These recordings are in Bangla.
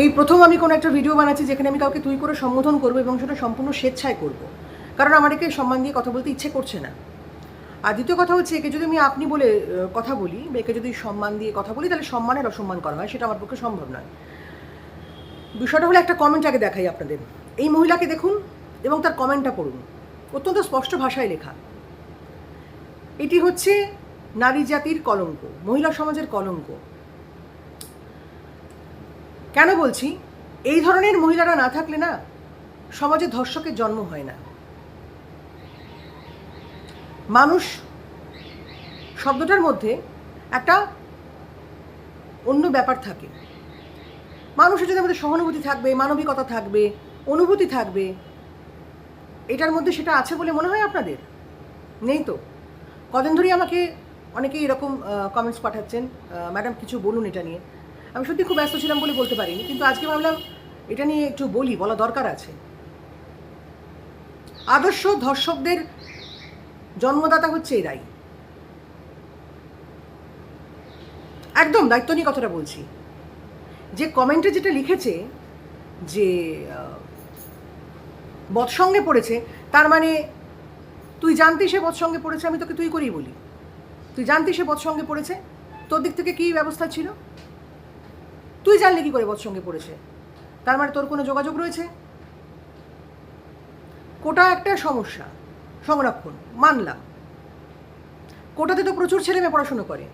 এই প্রথম আমি কোনো একটা ভিডিও বানাচ্ছি যেখানে আমি কাউকে তুই করে সম্বোধন করব এবং সেটা সম্পূর্ণ স্বেচ্ছায় করব। কারণ আমার একে সম্মান দিয়ে কথা বলতে ইচ্ছে করছে না। আর দ্বিতীয় কথা হচ্ছে, একে যদি আমি আপনি বলে কথা বলি, বা একে যদি সম্মান দিয়ে কথা বলি, তাহলে সম্মানের অসম্মান করা হয়, সেটা আমার পক্ষে সম্ভব নয়। বিষয়টা হলো একটা কমেন্ট আগে দেখাই আপনাদের। এই মহিলাকে দেখুন এবং তার কমেন্টটা পড়ুন। অত্যন্ত স্পষ্ট ভাষায় লেখা। এটি হচ্ছে নারী জাতির কলঙ্ক, মহিলা সমাজের কলঙ্ক। কেন বলছি? এই ধরনের মহিলারা না থাকলে না সমাজে ধর্ষকের জন্ম হয় না। মানুষ শব্দটার মধ্যে একটা অন্য ব্যাপার থাকে। মানুষের যদি আমাদের সহানুভূতি থাকবে, মানবিকতা থাকবে, অনুভূতি থাকবে, এটার মধ্যে সেটা আছে বলে মনে হয় আপনাদের? নেই তো? কদিন ধরেই আমাকে অনেকেই এরকম কমেন্টস পাঠাচ্ছেন। ম্যাডাম কিছু বলুন এটা নিয়ে। আমি সত্যি খুব ব্যস্ত ছিলাম বলে বলতে পারিনি, কিন্তু আজকে ভাবলাম এটা নিয়ে একটু বলি, বলা দরকার আছে। আদর্শ ধর্ষকদের জন্মদাতা হচ্ছে এরাই। একদম দায়িত্ব নিয়ে কথাটা বলছি। যে কমেন্টে যেটা লিখেছে যে বৎসঙ্গে পড়েছে, তার মানে তুই জানতি সে বৎসঙ্গে পড়েছে, আমি তোকে তুই করেই বলি। তুই জানতি সে বৎসঙ্গে পড়েছে, তোর দিক থেকে কী ব্যবস্থা ছিল? তুই জানলি কি করে বৎসঙ্গে পড়েছে? তার মানে তোর কোনো যোগাযোগ রয়েছে? কোটা একটা সমস্যা, সংরক্ষণ, মানলাম। কোটাতে তো প্রচুর ছেলে মেয়ে পড়াশুনো করে।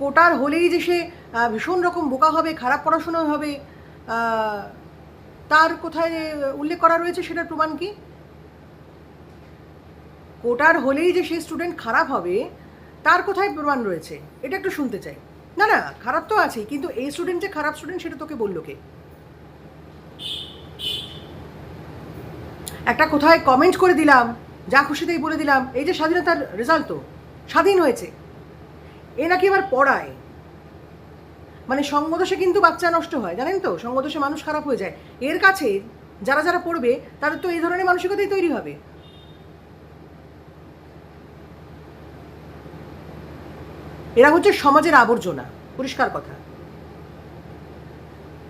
কোটার হলেই যে সে ভীষণ রকম বোকা হবে, খারাপ পড়াশুনো হবে তার কোথায় উল্লেখ করা রয়েছে সেটার প্রমাণ কি? কোটার হলেই যে সে স্টুডেন্ট খারাপ হবে, তার কোথায় প্রমাণ রয়েছে? এটা একটু শুনতে চাই। না না, খারাপ তো আছেই, কিন্তু এই স্টুডেন্ট যে খারাপ স্টুডেন্ট সেটা তোকে বলল কে? একটা কোথায় কমেন্ট করে দিলাম, যা খুশিতেই বলে দিলাম, এই যে স্বাধীনতার রেজাল্ট তো, স্বাধীন হয়েছে। এ নাকি আবার পড়ায়। মানে সঙ্গদোষে কিন্তু বাচ্চা নষ্ট হয়, জানেন তো? সঙ্গদোষে মানুষ খারাপ হয়ে যায়। এর কাছে যারা যারা পড়বে, তাদের তো এই ধরনের মানসিকতাই তৈরি হবে। এরা হচ্ছে সমাজের আবর্জনা। পরিষ্কার কথা।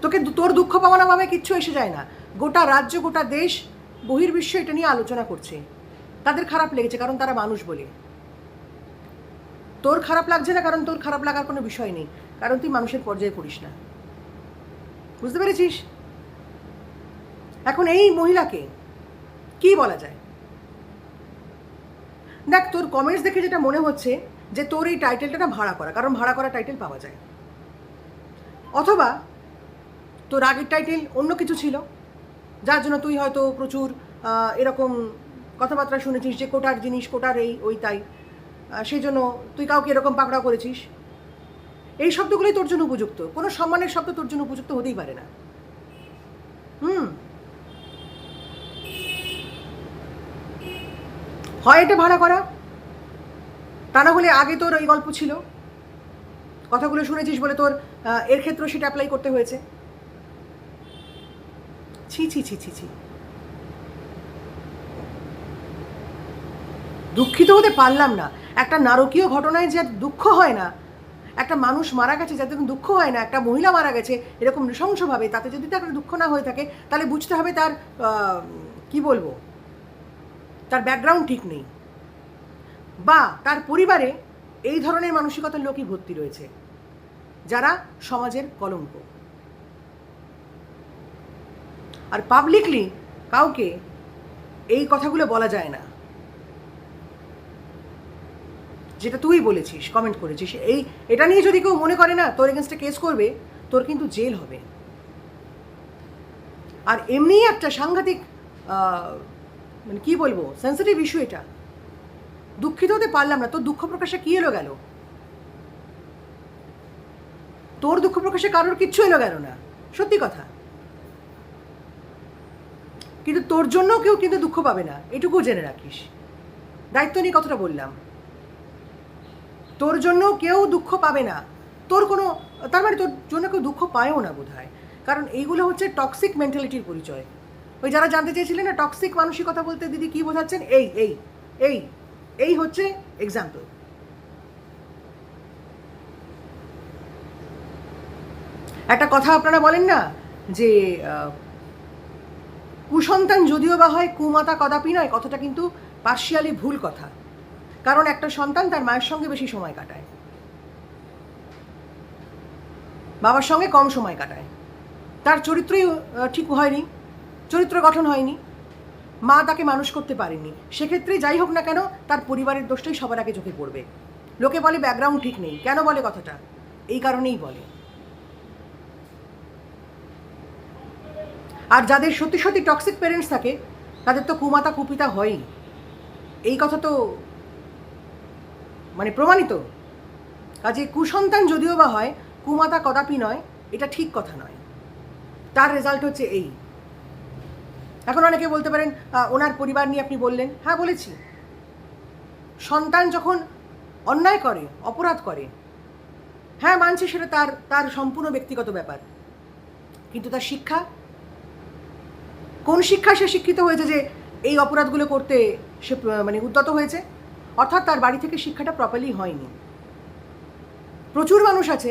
তোকে তোর দুঃখ পাওয়ানো ভাবে কিচ্ছু এসে যায় না। গোটা রাজ্য, গোটা দেশ বহির্বিশ্ব এটা নিয়ে আলোচনা করছে। তাদের খারাপ লেগেছে কারণ তারা মানুষ বলে। তোর খারাপ লাগছে না কারণ তোর খারাপ লাগার কোনো বিষয় নেই। কারণ তুই মানুষের পর্যায়ে পড়িস না। বুঝতে পেরেছিস? এখন এই মহিলাকে কি বলা যায়? দেখ, তোর কমেন্টস দেখে যেটা মনে হচ্ছে যে তোর এই টাইটেলটা না ভাড়া করা, কারণ ভাড়া করা টাইটেল পাওয়া যায়। অথবা তোর আগের টাইটেল অন্য কিছু ছিল, যার জন্য তুই হয়তো প্রচুর এরকম কথাবার্তা শুনেছিস যে কোটার জিনিস, কোটার এই, ওই, তাই। সেই জন্য তুই কাউকে এরকম পাকড়াও করেছিস। এই শব্দগুলোই তোর জন্য উপযুক্ত। কোনো সম্মানের শব্দ তোর জন্য উপযুক্ত হতেই পারে না। হুম। হয় এটা ভাড়া করা তা না হলে আগে তোর ওই গল্প ছিল? কথাগুলো শুনেছিস বলে তোর এর ক্ষেত্রেও সেটা অ্যাপ্লাই করতে হয়েছে? ছি ছি ছি ছি ছি। দুঃখিত হতে পারলাম না। একটা নারকীয় ঘটনায় যে দুঃখ হয় না, একটা মানুষ মারা গেছে যাতে দুঃখ হয় না, একটা মহিলা মারা গেছে এরকম নৃশংসভাবে, তাতে যদি তার দুঃখ না হয়ে থাকে, তাহলে বুঝতে হবে তার কি বলব? তার ব্যাকগ্রাউন্ড ঠিক নেই। বা তার পরিবারে এই ধরনের মানসিকতার লোকই ভর্তি রয়েছে, যারা সমাজের কলঙ্ক। আর পাবলিকলি কাউকে এই কথাগুলো বলা যায় না। যেটা তুই বলেছিস কমেন্ট করেছিস। এই, এটা নিয়ে যদি কেউ মনে করে না, তোর এগেনস্টে কেস করবে, তোর কিন্তু জেল হবে। আর এমনি একটা সাংঘাতিক মানে কি বলব সেন্সিটিভ ইস্যু এটা। দুঃখিত হতে পারলাম না, তোর দুঃখ প্রকাশে কি এলো গেল? তোর দুঃখ প্রকাশে কারোর কিচ্ছু এলো গেল না, সত্যি কথা। কিন্তু তোর জন্য কেউ কিন্তু দুঃখ পাবে না এটুকু জেনে রাখিস। দায়িত্ব নিয়ে কথাটা বললাম। তোর জন্য কেউ দুঃখ পাবে না, তোর কোনো, তার মানে তোর জন্য কেউ দুঃখ পায়ও না বোধ হয় কারণ এইগুলো হচ্ছে টক্সিক মেন্টালিটির পরিচয়। ওই যারা জানতে চেয়েছিলেন না টক্সিক মানসিকতা বলতে দিদি কি বোঝাচ্ছেন? এই এই এই। এই হচ্ছে এক্সাম্পল একটা কথা আপনারা বলেন না যে কুসন্তান যদিও বা হয় কুমাতা কদাপি নয়, কথাটা কিন্তু পার্শিয়ালি ভুল কথা। কারণ একটা সন্তান তার মায়ের সঙ্গে বেশি সময় কাটায়। বাবার সঙ্গে কম সময় কাটায়। তার চরিত্রই ঠিক হয়নি, চরিত্র গঠন হয়নি। মা তাকে মানুষ করতে পারেনি সেক্ষেত্রে যাই হোক না কেন, তার পরিবারের দোষটাই সবার আগে চোখে পড়বে। লোকে বলে ব্যাকগ্রাউন্ড ঠিক নেই। কেন বলে কথাটা? এই কারণেই বলে। আর যাদের সত্যি সত্যি টক্সিক প্যারেন্টস থাকে, তাদের তো কুমাতা কুপিতা হয়ই। এই কথা তো মানে প্রমাণিত। কাজে কুসন্তান যদিও বা হয়, কুমাতা কদাপি নয়, এটা ঠিক কথা নয়। তার রেজাল্ট হচ্ছে এই। এখন অনেকে বলতে পারেন ওনার পরিবার নিয়ে আপনি বললেন। হ্যাঁ বলেছি। সন্তান যখন অন্যায় করে, অপরাধ করে হ্যাঁ মানছি সেটা তার তার সম্পূর্ণ ব্যক্তিগত ব্যাপার। কিন্তু তার শিক্ষা? কোন শিক্ষায় সে শিক্ষিত হয়েছে যে এই অপরাধগুলো করতে সে মানে উদ্যত হয়েছে? অর্থাৎ তার বাড়ি থেকে শিক্ষাটা প্রপারলি হয়নি। প্রচুর মানুষ আছে,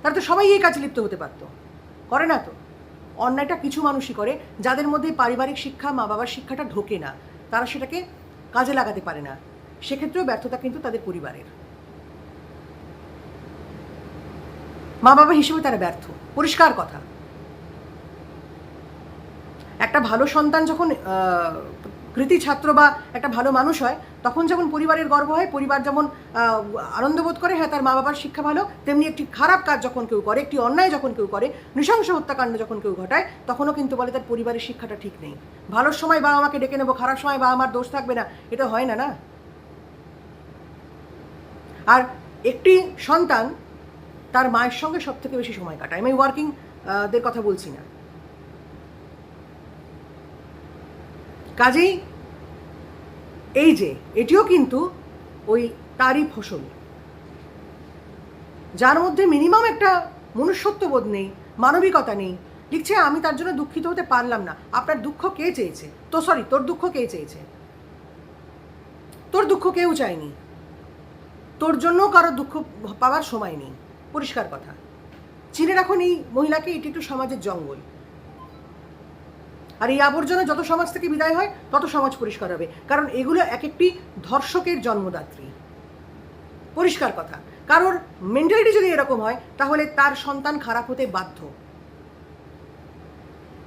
তারা তো সবাই এই কাজে লিপ্ত হতে পারতো। করে না তো। অন্যায়টা কিছু মানুষই করে, যাদের মধ্যে পারিবারিক শিক্ষা, মা বাবার শিক্ষাটা ঢোকে না, তারা সেটাকে কাজে লাগাতে পারে না। সেক্ষেত্রেও ব্যর্থতা কিন্তু তাদের পরিবারের। মা বাবা হিসেবে তারা ব্যর্থ। পরিষ্কার কথা। একটা ভালো সন্তান যখন কৃতি ছাত্র বা একটা ভালো মানুষ হয়, তখন যেমন পরিবারের গর্ব হয়, পরিবার যেমন আনন্দ বোধ করে হ্যাঁ তার মা বাবার শিক্ষা ভালো, তেমনি একটি খারাপ কাজ যখন কেউ করে, একটি অন্যায় যখন কেউ করে, নৃশংস হত্যাকাণ্ড যখন কেউ ঘটায়, তখনও কিন্তু বলে তার পরিবারের শিক্ষাটা ঠিক নেই। ভালোর সময় বাবা আমাকে ডেকে নেব, খারাপ সময় বা আমার দোষ থাকবে না, এটা হয় না না? আর একটি সন্তান তার মায়ের সঙ্গে সব থেকে বেশি সময় কাটায়। আমি ওয়ার্কিং দের কথা বলছি না। কাজেই এই যে, এটিও কিন্তু ওই তারই ফসল। যার মধ্যে মিনিমাম একটা মনুষ্যত্ববোধ নেই, মানবিকতা নেই। লিখছে, আমি তার জন্য দুঃখিত হতে পারলাম না। আপনার দুঃখ কে চেয়েছে? তো সরি তোর দুঃখ কে চেয়েছে? তোর দুঃখ কেউ চায়নি। তোর জন্য কারও দুঃখ পাওয়ার সময় নেই। পরিষ্কার কথা। চিনে রাখুন, এই মহিলাকে এটি একটু সমাজের জঙ্গল। আর এই আবর্জনা যত সমাজ থেকে বিদায় হয়, তত সমাজ পরিষ্কার হবে। কারণ এগুলো এক একটি ধর্ষকের জন্মদাত্রী। পরিষ্কার কথা। কারোর মেন্টালিটি যদি এরকম হয়, তাহলে তার সন্তান খারাপ হতে বাধ্য।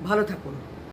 ভালো থাকুন।